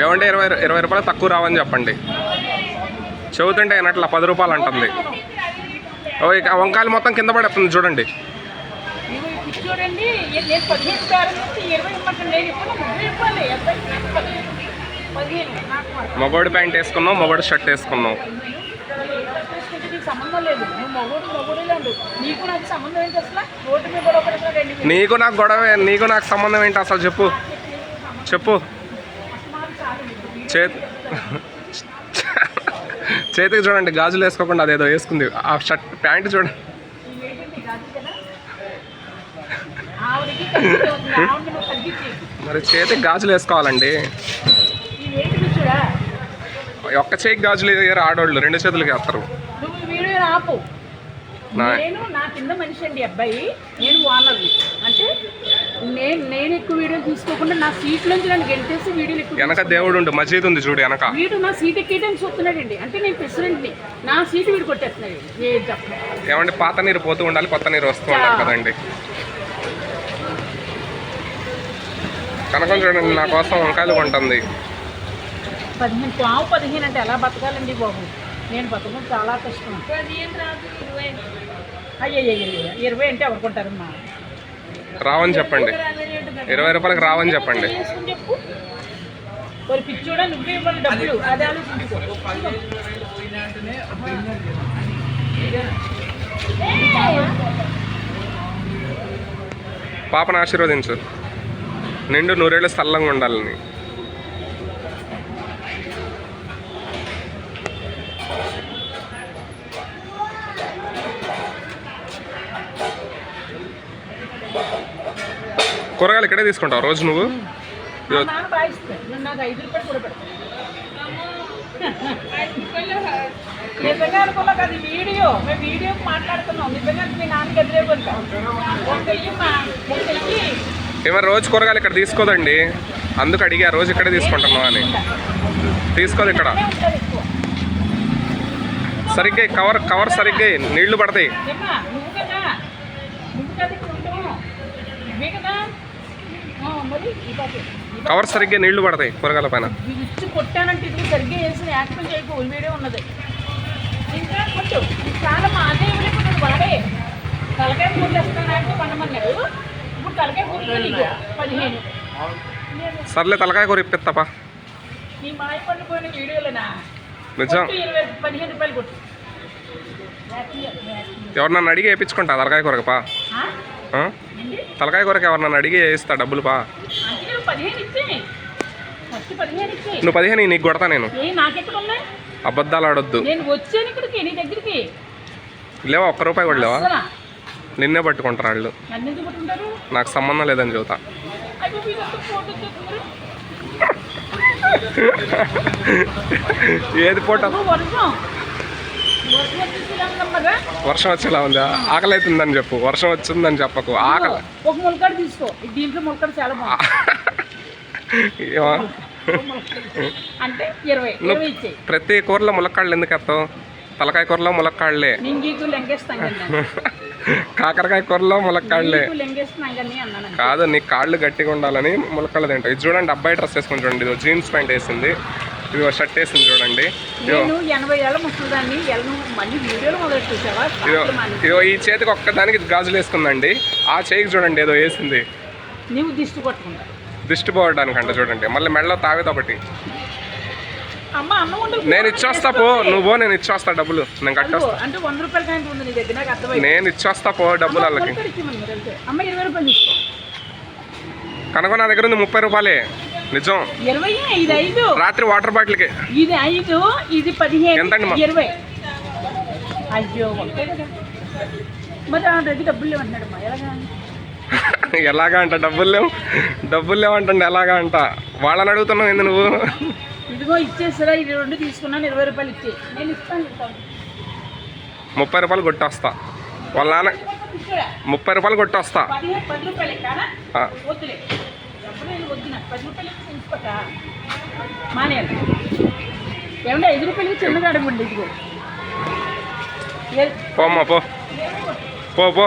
ఏమంటే ఇరవై ఇరవై రూపాయలు తక్కువ రావని చెప్పండి. చెబుతుంటే అయినట్ల పది రూపాయలు అంటుంది. ఓ ఇక వంకాయలు మొత్తం కింద పడేస్తుంది చూడండి. ఇవి మగోడి ప్యాంట్ వేసుకున్నాం మగోడి షర్ట్ వేసుకున్నాం. నీకు సంబంధం లేదు. నువ్వు మగోడు మగోడులే ఉండు నీకు నాకు సంబంధం ఏంటి అసలు? రోడ్డు మీద గొడవ రెండు. నీకు నాకు గొడవ నీకు నాకు సంబంధం ఏంటి అసలు చెప్పు. చెప్పు. చేతి చేతికి చూడండి గాజులు వేసుకోకుండా అదేదో వేసుకుంది. ఆ షర్ట్ ప్యాంట్ చూడండి మరి చేతికి గాజులు వేసుకోవాలండి. ఒక్క చేతికి గాజులు వేయరు ఆడవాళ్ళు రెండు చేతులకి వేస్తారు. వీడియో ఆపు. నేను నా కింద మనిషి అండి అబ్బాయి. నేను ఓనర్ని అంటే నేను నేను ఎక్కువ వీడియోలు తీసుకోకుండా నా సీట్ నుంచి నన్ను గెంటేసి వీడియోలు ఎక్కువ వెనక దేవుడు ఉండు మసీద్ ఉంది చూడు వెనక. వీడు నా సీట్ ఎక్కేయడానికి చూస్తున్నాడండి. అంటే నేను ప్రెసిడెంట్ని నా. సీట్ వీడు కొట్టేస్తున్నాడు. ఏం చెప్పండి ఏమంటే పాత నీరు పోతూ ఉండాలి కొత్త నీరు వస్తూ ఉండాలి కదండి. కనకం చూడండి నా కోసం వంకాయలు కొంటుంది. పదిహేను పావు పదిహేను అంటే ఎలా బతకాలండి బాబు? నేను బతకడం చాలా కష్టం. అయ్యయ్య ఇరవై అంటే ఎవరు కొంటారమ్మా రావని చెప్పండి ఇరవై. రూపాయలకి రావని చెప్పండి మరి పిచ్చోడా నువ్వే ఇవ్వాలి డబ్బులు అదే పాపను ఆశీర్వదించు నిండు నూరేళ్ళు స్థల్లంగా ఉండాలని కూరగాయలు ఇక్కడే తీసుకుంటావు రోజు నువ్వు? నిజంగా అనుకున్నా కదా వీడియో. మేము మాట్లాడుతున్నాం. మీ నాన్నకి రోజు కూరగాయలు ఇక్కడ తీసుకోదండి. అందుకు అడిగా రోజు ఇక్కడే తీసుకుంటున్నావు అని. తీసుకోదు ఇక్కడ. సరిగ్గా కవర్ కవర్ సరిగ్గా నీళ్ళు పడతాయి. కవర్ సరిగ్గా నీళ్ళు పడతాయి కూరగాయల పైన. ఇచ్చి కొట్టానంటే ఇది సరిగ్గా వేసిన యాక్షన్ చేయకు ఈ వీడియో ఉన్నది. ఇంకా కొట్టు ఇది చాలా మా అదే ఇవ్వలేకపోతున్నాడు వాడే. తలకాయ కూరలు వేస్తున్నాడు అంటే పండమన్నాడు ఇప్పుడు తలకాయ కూరలు నీకు పదిహేను. సర్లే తలకాయ కూర ఇప్పిస్తాపా నీ మాయ పండుపోయిన వీడియోలేనా? నిజం. ఇరవై పదిహేను రూపాయలు కొట్టు. Happy, happy. ఎవరు నన్ను అడిగి వేయించుకుంటా తలకాయ కూరకు పా. ఆ? ఆ? ఏంటి తలకాయ కూరకు ఎవరు నన్ను అడిగి వేయిస్తా డబ్బులు పా. నువ్వు పదిహేను నీకు కొడతా నేను. అబద్ధాలు ఆడొద్దు. లేవా ఒక్క రూపాయి కూడా లేవా? నిన్నే పట్టుకుంటారు వాళ్ళు. నాకు సంబంధం లేదని చెబుతా. తీసుకున్నారు ఏది అబ్బో, వర్షం వచ్చేలా ఉందా? ఆకలి అవుతుందని చెప్పు. వర్షం వచ్చిందని చెప్పకు. ఆకలి. ఒక ములకాడు తీసుకో. దీంట్లో ములకాడు చాలా? అంటే ఇరవై ప్రతి కూరలో ములక్కాళ్ళు ఎందుకు ఎత్తావు తలకాయ కూరలో ములక్కాళ్ళే కాకరకాయ కూరలో ములక్కాళ్ళే కాదు నీ కాళ్ళు గట్టిగా ఉండాలని ములక్కాళ్ళు తింటావు. ఇది చూడండి అబ్బాయి డ్రెస్ వేసుకొని చూడండి. ఇది జీన్స్ ప్యాంట్ వేసింది. ఇది షర్ట్ వేసింది చూడండి. ఇదో ఈ చేతికి ఒక్కదానికి గాజులు వేసుకుందండి. ఆ చేయికి చూడండి ఏదో వేసింది. దిష్టి కొట్టుకుంటా దిష్టి పోవడానికి అంట చూడండి. మళ్ళీ మెడలో తావేది ఒకటి. నేను ఇచ్చొస్తా పో. నువ్వు పో నేను ఇచ్చొస్తా డబ్బులు. నేను కట్టొస్తా. నేను ఇచ్చొస్తా పో డబ్బులు వాళ్ళకి. కనుక నా దగ్గర ఉంది ముప్పై రూపాయలే. నిజం. ఇరవై ఇది ఐదు. రాత్రి వాటర్ బాటిల్కి. ఇది ఐదు ఇది పదిహేను ఇరవై. అయ్యో మరి దగ్గర డబ్బులు లేవంటున్నాడు ఎలాగా? ఎలాగా అంట? డబ్బులు లేవు. డబ్బులు లేవంటండి ఎలాగా అంట? వాళ్ళని అడుగుతున్నావు ఏంది నువ్వు? ఇదిగో ఇచ్చేసరా ఇది రెండు తీసుకున్నాను ఇరవై రూపాయలు ఇచ్చే. నేను ఇస్తాను. ముప్పై రూపాయలు కొట్టొస్తా. వాళ్ళ నాన్న? ముప్పై రూపాయలు కొట్టొస్తా. పది రూపాయలే కాదా ఆ, వద్దులే డబ్బులు నేను వద్దు నాకు పది రూపాయలు తీసుకోట మానేయాలి ఏమంటే ఐదు రూపాయలకి చిన్నగా అడగండి ఇదిగో ఏ- పోమ్మా పో పో పో